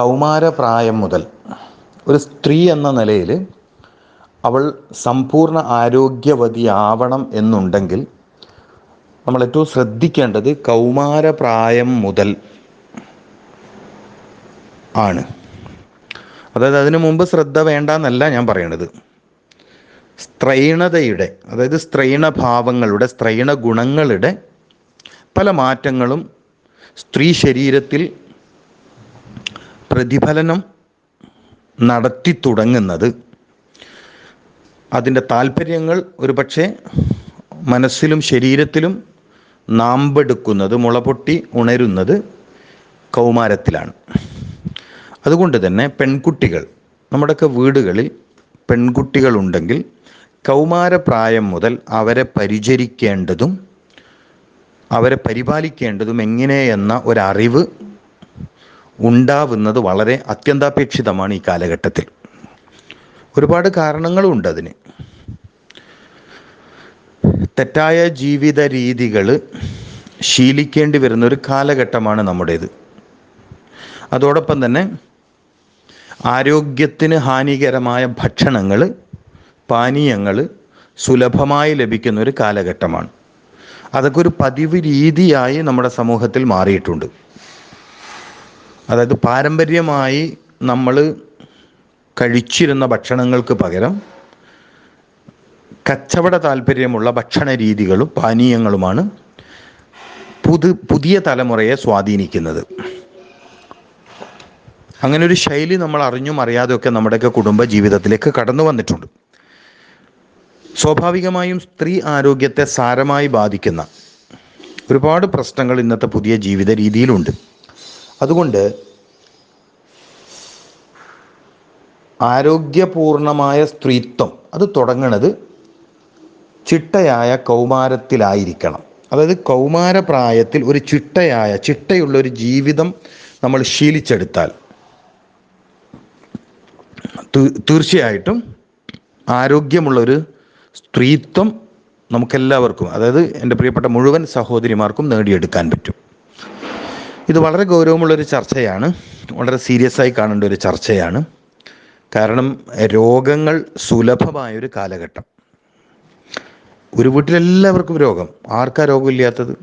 കൗമാരപ്രായം മുതൽ ഒരു സ്ത്രീ എന്ന നിലയിൽ അവൾ സമ്പൂർണ ആരോഗ്യവതിയാവണം എന്നുണ്ടെങ്കിൽ നമ്മൾ ഏറ്റവും ശ്രദ്ധിക്കേണ്ടത് കൗമാരപ്രായം മുതൽ ആണ്. അതായത് അതിനു മുമ്പ് ശ്രദ്ധ വേണ്ട എന്നല്ല ഞാൻ പറയണത്. സ്ത്രൈണതയുടെ അതായത് സ്ത്രൈണഭാവങ്ങളുടെ സ്ത്രൈണ ഗുണങ്ങളുടെ പല മാറ്റങ്ങളും സ്ത്രീ ശരീരത്തിൽ പ്രതിഫലനം നടത്തി തുടങ്ങുന്നത്. അതിന്റെ താല്പര്യങ്ങൾ ഒരുപക്ഷെ മനസ്സിലും ശരീരത്തിലും നാമ്പെടുക്കുന്നത് മുളപൊട്ടി ഉണരുന്നത് കൗമാരത്തിലാണ്. അതുകൊണ്ട് തന്നെ പെൺകുട്ടികൾ നമ്മുടെയൊക്കെ വീടുകളിൽ പെൺകുട്ടികളുണ്ടെങ്കിൽ കൗമാരപ്രായം മുതൽ അവരെ പരിചരിക്കേണ്ടതും അവരെ പരിപാലിക്കേണ്ടതും എങ്ങനെയെന്ന ഒരറിവ് ഉണ്ടാവുന്നത് വളരെ അത്യന്താപേക്ഷിതമാണ് ഈ കാലഘട്ടത്തിൽ. ഒരുപാട് കാരണങ്ങളും ഉണ്ട് അതിന്. തെറ്റായ ജീവിത രീതികൾ ശീലിക്കേണ്ടി വരുന്ന ഒരു കാലഘട്ടമാണ് നമ്മുടേത്. അതോടൊപ്പം തന്നെ ആരോഗ്യത്തിന് ഹാനികരമായ ഭക്ഷണങ്ങൾ പാനീയങ്ങൾ സുലഭമായി ലഭിക്കുന്ന ഒരു കാലഘട്ടമാണ്. അതൊക്കെ ഒരു പതിവ് രീതിയായി നമ്മുടെ സമൂഹത്തിൽ മാറിയിട്ടുണ്ട്. അതായത് പാരമ്പര്യമായി നമ്മൾ കഴിച്ചിരുന്ന ഭക്ഷണങ്ങൾക്ക് പകരം കച്ചവട താല്പര്യമുള്ള ഭക്ഷണ രീതികളും പാനീയങ്ങളുമാണ് പുതു പുതിയ തലമുറയെ സ്വാധീനിക്കുന്നത്. അങ്ങനെ ഒരു ശൈലി നമ്മൾ അറിഞ്ഞും അറിയാതെയൊക്കെ നമ്മുടെയൊക്കെ കുടുംബ ജീവിതത്തിലേക്ക് കടന്നു വന്നിട്ടുണ്ട്. സ്വാഭാവികമായും സ്ത്രീ ആരോഗ്യത്തെ സാരമായി ബാധിക്കുന്ന ഒരുപാട് പ്രശ്നങ്ങൾ ഇന്നത്തെ പുതിയ ജീവിത രീതിയിലുണ്ട്. അതുകൊണ്ട് ആരോഗ്യപൂർണമായ സ്ത്രീത്വം അത് തുടങ്ങണത് ചിട്ടയായ കൗമാരത്തിലായിരിക്കണം. അതായത് കൗമാരപ്രായത്തിൽ ഒരു ചിട്ടയായ ചിട്ടയുള്ള ഒരു ജീവിതം നമ്മൾ ശീലിച്ചെടുത്താൽ തീർച്ചയായിട്ടും ആരോഗ്യമുള്ളൊരു സ്ത്രീത്വം നമുക്കെല്ലാവർക്കും അതായത് എന്റെ പ്രിയപ്പെട്ട മുഴുവൻ സഹോദരിമാർക്കും നേടിയെടുക്കാൻ പറ്റും. ഇത് വളരെ ഗൗരവമുള്ളൊരു ചർച്ചയാണ്. വളരെ സീരിയസ് ആയി കാണേണ്ട ഒരു ചർച്ചയാണ്. കാരണം രോഗങ്ങൾ സുലഭമായൊരു കാലഘട്ടം. ഒരു വീട്ടിലെല്ലാവർക്കും രോഗം. ആർക്കാ രോഗമില്ലാത്തത്?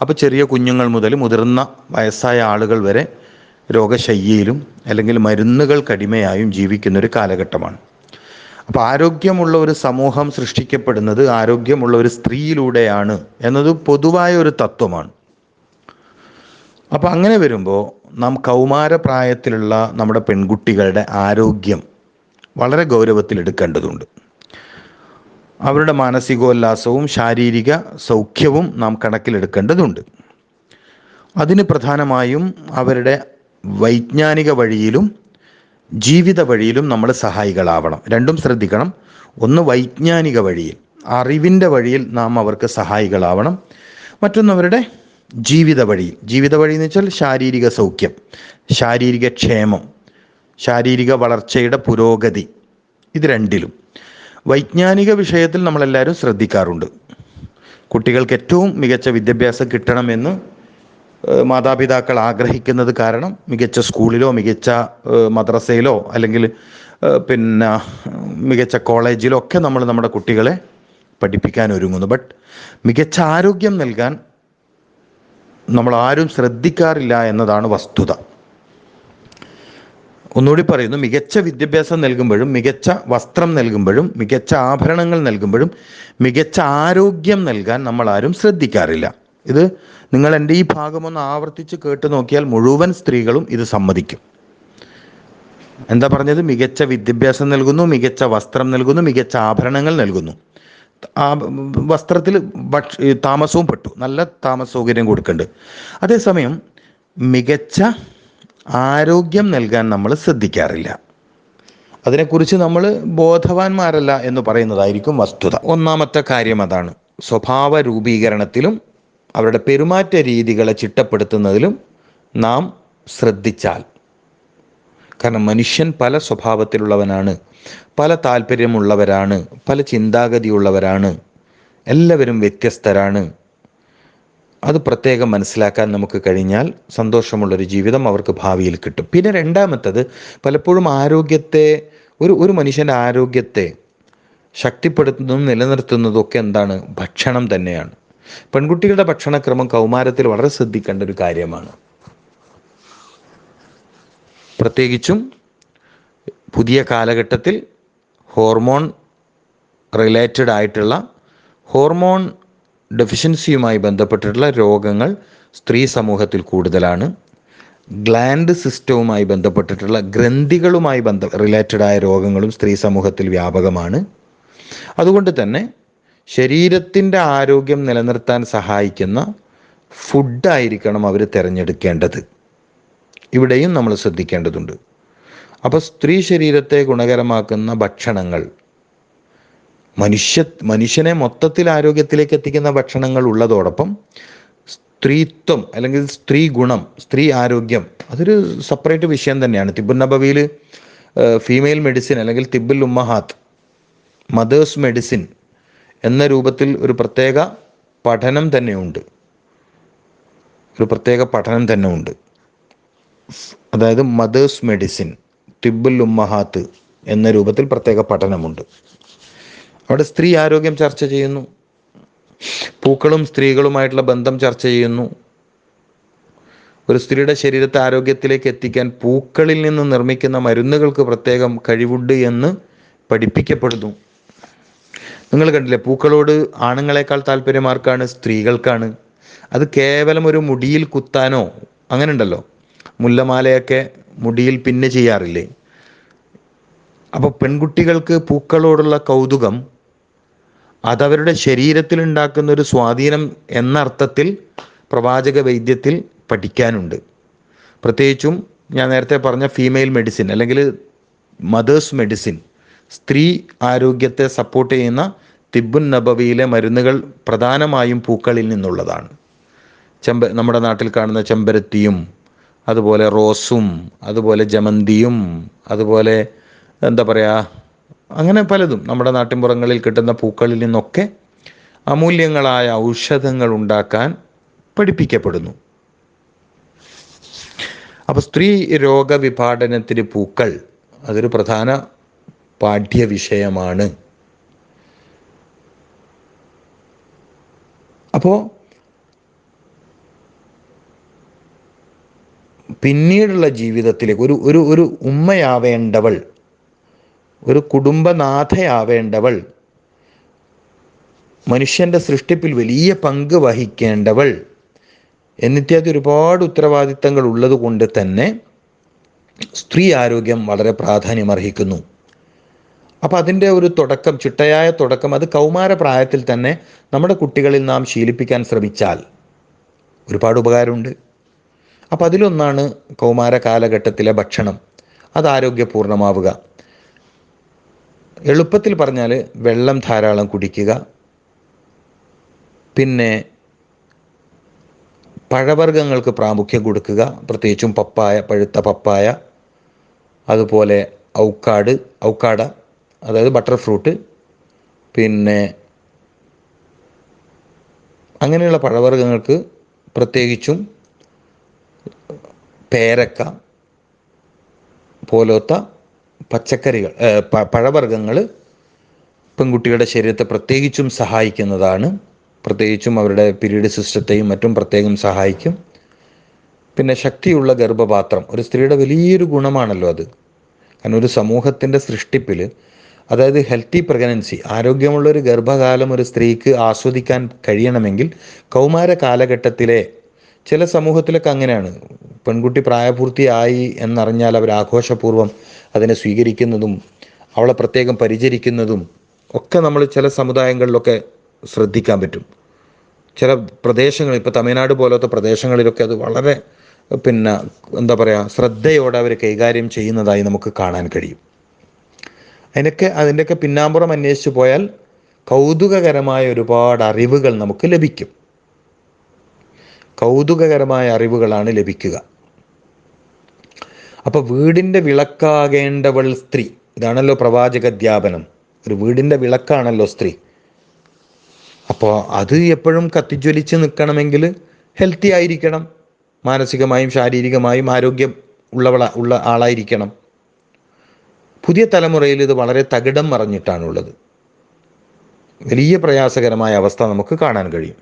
അപ്പോൾ ചെറിയ കുഞ്ഞുങ്ങൾ മുതൽ മുതിർന്ന വയസ്സായ ആളുകൾ വരെ രോഗശയ്യയിലും അല്ലെങ്കിൽ മരുന്നുകൾക്കടിമയായും ജീവിക്കുന്ന ഒരു കാലഘട്ടമാണ്. അപ്പോൾ ആരോഗ്യമുള്ള ഒരു സമൂഹം സൃഷ്ടിക്കപ്പെടുന്നത് ആരോഗ്യമുള്ള ഒരു സ്ത്രീയിലൂടെയാണ്. എന്നത് പൊതുവായ ഒരു തത്വമാണ്. അപ്പോൾ അങ്ങനെ വരുമ്പോൾ നാം കൗമാരപ്രായത്തിലുള്ള നമ്മുടെ പെൺകുട്ടികളുടെ ആരോഗ്യം വളരെ ഗൗരവത്തിൽ എടുക്കേണ്ടതുണ്ട് അവരുടെ മാനസികോല്ലാസവും ശാരീരിക സൗഖ്യവും നാം കണക്കിലെടുക്കേണ്ടതുണ്ട്. അതിന് പ്രധാനമായും അവരുടെ വൈജ്ഞാനിക വഴിയിലും ജീവിത വഴിയിലും നമ്മൾ സഹായികളാവണം. രണ്ടും ശ്രദ്ധിക്കണം. ഒന്ന് വൈജ്ഞാനിക വഴിയിൽ അറിവിന്റെ വഴിയിൽ നാം അവർക്ക് സഹായികളാവണം. മറ്റൊന്ന് അവരുടെ ജീവിത വഴി ജീവിത വഴി എന്ന് വെച്ചാൽ ശാരീരിക സൗഖ്യം ശാരീരിക ക്ഷേമം ശാരീരിക വളർച്ചയുടെ പുരോഗതി. ഇത് രണ്ടിലും. വൈജ്ഞാനിക വിഷയത്തിൽ നമ്മളെല്ലാവരും ശ്രദ്ധിക്കാറുണ്ട്. കുട്ടികൾക്ക് ഏറ്റവും മികച്ച വിദ്യാഭ്യാസം കിട്ടണമെന്ന് മാതാപിതാക്കൾ ആഗ്രഹിക്കുന്നത് കാരണം മികച്ച സ്കൂളിലോ മികച്ച മദ്രസയിലോ അല്ലെങ്കിൽ പിന്നെ മികച്ച കോളേജിലോ ഒക്കെ നമ്മൾ നമ്മുടെ കുട്ടികളെ പഠിപ്പിക്കാൻ ഒരുങ്ങുന്നു. ബട്ട് മികച്ച ആരോഗ്യം നൽകാൻ നമ്മൾ ആരും ശ്രദ്ധിക്കാറില്ല എന്നതാണ് വസ്തുത. ഒന്നുകൂടി പറയുന്നു മികച്ച വിദ്യാഭ്യാസം നൽകുമ്പോഴും മികച്ച വസ്ത്രം നൽകുമ്പോഴും മികച്ച ആഭരണങ്ങൾ നൽകുമ്പോഴും മികച്ച ആരോഗ്യം നൽകാൻ നമ്മൾ ആരും ശ്രദ്ധിക്കാറില്ല. ഇത് നിങ്ങൾ എന്റെ ഈ ഭാഗം ഒന്ന് ആവർത്തിച്ച് കേട്ട് നോക്കിയാൽ മുഴുവൻ സ്ത്രീകളും ഇത് സമ്മതിക്കും. എന്താ പറഞ്ഞത്? മികച്ച വിദ്യാഭ്യാസം നൽകുന്നു മികച്ച വസ്ത്രം നൽകുന്നു മികച്ച ആഭരണങ്ങൾ നൽകുന്നു. ആ വസ്ത്രത്തിൽ ഭക്ഷ താമസവും പെട്ടു. നല്ല താമസ സൗകര്യം കൊടുക്കുന്നുണ്ട് അതേസമയം മികച്ച ആരോഗ്യം നൽകാൻ നമ്മൾ ശ്രദ്ധിക്കാറില്ല. അതിനെക്കുറിച്ച് നമ്മൾ ബോധവാന്മാരല്ല എന്ന് പറയുന്നതായിരിക്കും വസ്തുത. ഒന്നാമത്തെ കാര്യം അതാണ്. സ്വഭാവ രൂപീകരണത്തിലും അവരുടെ പെരുമാറ്റ രീതികളെ ചിട്ടപ്പെടുത്തുന്നതിലും നാം ശ്രദ്ധിച്ചാൽ കാരണം മനുഷ്യൻ പല സ്വഭാവത്തിലുള്ളവനാണ് പല താല്പര്യമുള്ളവരാണ് പല ചിന്താഗതിയുള്ളവരാണ് എല്ലാവരും വ്യത്യസ്തരാണ്. അത് പ്രത്യേകം മനസ്സിലാക്കാൻ നമുക്ക് കഴിഞ്ഞാൽ സന്തോഷമുള്ളൊരു ജീവിതം അവർക്ക് ഭാവിയിൽ കിട്ടും. പിന്നെ രണ്ടാമത്തത് പലപ്പോഴും ആരോഗ്യത്തെ ഒരു ഒരു മനുഷ്യന്റെ ആരോഗ്യത്തെ ശക്തിപ്പെടുത്തുന്നതും നിലനിർത്തുന്നതും ഒക്കെ എന്താണ്? ഭക്ഷണം തന്നെയാണ്. പെൺകുട്ടികളുടെ ഭക്ഷണക്രമം കൗമാരത്തിൽ വളരെ ശ്രദ്ധിക്കേണ്ട ഒരു കാര്യമാണ്. പ്രത്യേകിച്ചും പുതിയ കാലഘട്ടത്തിൽ ഹോർമോൺ റിലേറ്റഡ് ആയിട്ടുള്ള ഹോർമോൺ ഡെഫിഷ്യൻസിയുമായി ബന്ധപ്പെട്ടിട്ടുള്ള രോഗങ്ങൾ സ്ത്രീ സമൂഹത്തിൽ കൂടുതലാണ്. ഗ്ലാൻഡ് സിസ്റ്റവുമായി ബന്ധപ്പെട്ടിട്ടുള്ള ഗ്രന്ഥികളുമായി ബന്ധ ആയ രോഗങ്ങളും സ്ത്രീ സമൂഹത്തിൽ വ്യാപകമാണ്. അതുകൊണ്ട് തന്നെ ശരീരത്തിന്റെ ആരോഗ്യം നിലനിർത്താൻ സഹായിക്കുന്ന ഫുഡായിരിക്കണം അവർ തിരഞ്ഞെടുക്കേണ്ടത്. ഇവിടെയും നമ്മൾ ശ്രദ്ധിക്കേണ്ടതുണ്ട്. അപ്പോൾ സ്ത്രീ ശരീരത്തെ ഗുണകരമാക്കുന്ന ഭക്ഷണങ്ങൾ മനുഷ്യ മനുഷ്യനെ മൊത്തത്തിൽ ആരോഗ്യത്തിലേക്ക് എത്തിക്കുന്ന ഭക്ഷണങ്ങൾ ഉള്ളതോടൊപ്പം സ്ത്രീത്വം അല്ലെങ്കിൽ സ്ത്രീ ഗുണം സ്ത്രീ ആരോഗ്യം അതൊരു സെപ്പറേറ്റ് വിഷയം തന്നെയാണ്. തിബുന്നബവിയിൽ ഫീമെയിൽ മെഡിസിൻ അല്ലെങ്കിൽ തിബുൽ ഉമ്മഹാത്ത് മദേഴ്സ് മെഡിസിൻ എന്ന രൂപത്തിൽ ഒരു പ്രത്യേക പഠനം തന്നെയുണ്ട്. ഒരു പ്രത്യേക പഠനം തന്നെ ഉണ്ട് അതായത് മദേഴ്സ് മെഡിസിൻ തിബുൽ ഉമ്മഹാത്ത് എന്ന രൂപത്തിൽ പ്രത്യേക പഠനമുണ്ട്. അവിടെ സ്ത്രീ ആരോഗ്യം ചർച്ച ചെയ്യുന്നു. പൂക്കളും സ്ത്രീകളുമായിട്ടുള്ള ബന്ധം ചർച്ച ചെയ്യുന്നു. ഒരു സ്ത്രീയുടെ ശരീരത്തെ ആരോഗ്യത്തിലേക്ക് എത്തിക്കാൻ പൂക്കളിൽ നിന്ന് നിർമ്മിക്കുന്ന മരുന്നുകൾക്ക് പ്രത്യേകം കഴിവുണ്ട് എന്ന് പഠിപ്പിക്കപ്പെടുന്നു. നിങ്ങൾ കണ്ടില്ലേ പൂക്കളോട് ആണുങ്ങളെക്കാൾ താല്പര്യം ആർക്കാണ്? സ്ത്രീകൾക്കാണ്. അത് കേവലം ഒരു മുടിയിൽ കുത്താനോ അങ്ങനെ ഉണ്ടല്ലോ. മുല്ലമാലയൊക്കെ മുടിയിൽ പിന്നെ ചെയ്യാറില്ലേ? അപ്പോൾ പെൺകുട്ടികൾക്ക് പൂക്കളോടുള്ള കൗതുകം അതവരുടെ ശരീരത്തിൽ ഉണ്ടാക്കുന്ന ഒരു സ്വാധീനം എന്ന അർത്ഥത്തിൽ പ്രവാചക വൈദ്യത്തിൽ പഠിക്കാനുണ്ട്. പ്രത്യേകിച്ചും ഞാൻ നേരത്തെ പറഞ്ഞ ഫീമെയിൽ മെഡിസിൻ അല്ലെങ്കിൽ മദേഴ്സ് മെഡിസിൻ സ്ത്രീ ആരോഗ്യത്തെ സപ്പോർട്ട് ചെയ്യുന്ന തിബുൻ നബവിയിലെ മരുന്നുകൾ പ്രധാനമായും പൂക്കളിൽ നിന്നുള്ളതാണ്. ചെമ്പ നമ്മുടെ നാട്ടിൽ കാണുന്ന ചെമ്പരത്തിയും അതുപോലെ റോസും അതുപോലെ ജമന്തിയും അതുപോലെ എന്താ പറയുക അങ്ങനെ പലതും. നമ്മുടെ നാട്ടിൻപുറങ്ങളിൽ കിട്ടുന്ന പൂക്കളിൽ നിന്നൊക്കെ അമൂല്യങ്ങളായ ഔഷധങ്ങൾ ഉണ്ടാക്കാൻ പഠിപ്പിക്കപ്പെടുന്നു. അപ്പോൾ സ്ത്രീ രോഗവിഭാടനത്തിന് പൂക്കൾ അതൊരു പ്രധാന പാഠ്യവിഷയമാണ്. അപ്പോൾ പിന്നീടുള്ള ജീവിതത്തിലേക്ക് ഒരു ഒരു ഒരു ഉമ്മയാവേണ്ടവൾ ഒരു കുടുംബനാഥയാവേണ്ടവൾ മനുഷ്യന്റെ സൃഷ്ടിപ്പിൽ വലിയ പങ്ക് വഹിക്കേണ്ടവൾ എന്നിത്യാദി ഒരുപാട് ഉത്തരവാദിത്തങ്ങൾ ഉള്ളത് കൊണ്ട് തന്നെ സ്ത്രീ ആരോഗ്യം വളരെ പ്രാധാന്യമർഹിക്കുന്നു. അപ്പോൾ അതിന്റെ ഒരു തുടക്കം ചിട്ടയായ തുടക്കം അത് കൗമാര പ്രായത്തിൽ തന്നെ നമ്മുടെ കുട്ടികളിൽ നാം ശീലിപ്പിക്കാൻ ശ്രമിച്ചാൽ ഒരുപാട് ഉപകാരമുണ്ട്. അപ്പം അതിലൊന്നാണ് കൗമാര കാലഘട്ടത്തിലെ ഭക്ഷണം. അത് ആരോഗ്യപൂർണമാവുക. എളുപ്പത്തിൽ പറഞ്ഞാൽ വെള്ളം ധാരാളം കുടിക്കുക. പിന്നെ പഴവർഗങ്ങൾക്ക് പ്രാമുഖ്യം കൊടുക്കുക. പ്രത്യേകിച്ചും പപ്പായ പഴുത്ത പപ്പായ. അതുപോലെ ഔക്കാട് ഔക്കാട അതായത് ബട്ടർ ഫ്രൂട്ട്. പിന്നെ അങ്ങനെയുള്ള പഴവർഗങ്ങൾക്ക് പ്രത്യേകിച്ചും പേരക്ക പോലത്തെ പച്ചക്കറികൾ പഴവർഗങ്ങൾ പെൺകുട്ടിയുടെ ശരീരത്തെ പ്രത്യേകിച്ചും സഹായിക്കുന്നതാണ്. പ്രത്യേകിച്ചും അവരുടെ പീരീഡ് സിസ്റ്റത്തെയും മറ്റും പ്രത്യേകം സഹായിക്കും. പിന്നെ ശക്തിയുള്ള ഗർഭപാത്രം ഒരു സ്ത്രീയുടെ വലിയൊരു ഗുണമാണല്ലോ അത്. കാരണം ഒരു സമൂഹത്തിന്റെ സൃഷ്ടിപ്പിൽ അതായത് ഹെൽത്തി പ്രഗ്നൻസി ആരോഗ്യമുള്ള ഒരു ഗർഭകാലം ഒരു സ്ത്രീക്ക് ആസ്വദിക്കാൻ കഴിയണമെങ്കിൽ കൗമാര കാലഘട്ടത്തിലെ ചില സമൂഹത്തിലൊക്കെ അങ്ങനെയാണ്. പെൺകുട്ടി പ്രായപൂർത്തിയായി എന്നറിഞ്ഞാൽ അവർ ആഘോഷപൂർവം അതിനെ സ്വീകരിക്കുന്നതും അവളെ പ്രത്യേകം പരിചരിക്കുന്നതും ഒക്കെ നമ്മൾ ചില സമുദായങ്ങളിലൊക്കെ ശ്രദ്ധിക്കാൻ പറ്റും. ചില പ്രദേശങ്ങൾ ഇപ്പോൾ തമിഴ്നാട് പോലത്തെ പ്രദേശങ്ങളിലൊക്കെ അത് വളരെ പിന്നെ എന്താ പറയുക ശ്രദ്ധയോടെ അവർ കൈകാര്യം ചെയ്യുന്നതായി നമുക്ക് കാണാൻ കഴിയും. അതിനൊക്കെ അതിന്റെയൊക്കെ പിന്നാമ്പുറം അന്വേഷിച്ചു പോയാൽ കൗതുകകരമായ ഒരുപാട് അറിവുകൾ നമുക്ക് ലഭിക്കും. കൗതുകകരമായ അറിവുകളാണ് ലഭിക്കുക. അപ്പോൾ വീടിന്റെ വിളക്കാകേണ്ടവൾ സ്ത്രീ. ഇതാണല്ലോ പ്രവാചക അധ്യാപനം ഒരു വീടിന്റെ വിളക്കാണല്ലോ സ്ത്രീ. അപ്പോൾ അത് എപ്പോഴും കത്തിജ്വലിച്ച് നിൽക്കണമെങ്കിൽ ഹെൽത്തി ആയിരിക്കണം. മാനസികമായും ശാരീരികമായും ആരോഗ്യം ഉള്ളവള ഉള്ള ആളായിരിക്കണം. പുതിയ തലമുറയിൽ ഇത് വളരെ തകിടം മറിഞ്ഞിട്ടാണുള്ളത്. വലിയ പ്രയാസകരമായ അവസ്ഥ നമുക്ക് കാണാൻ കഴിയും.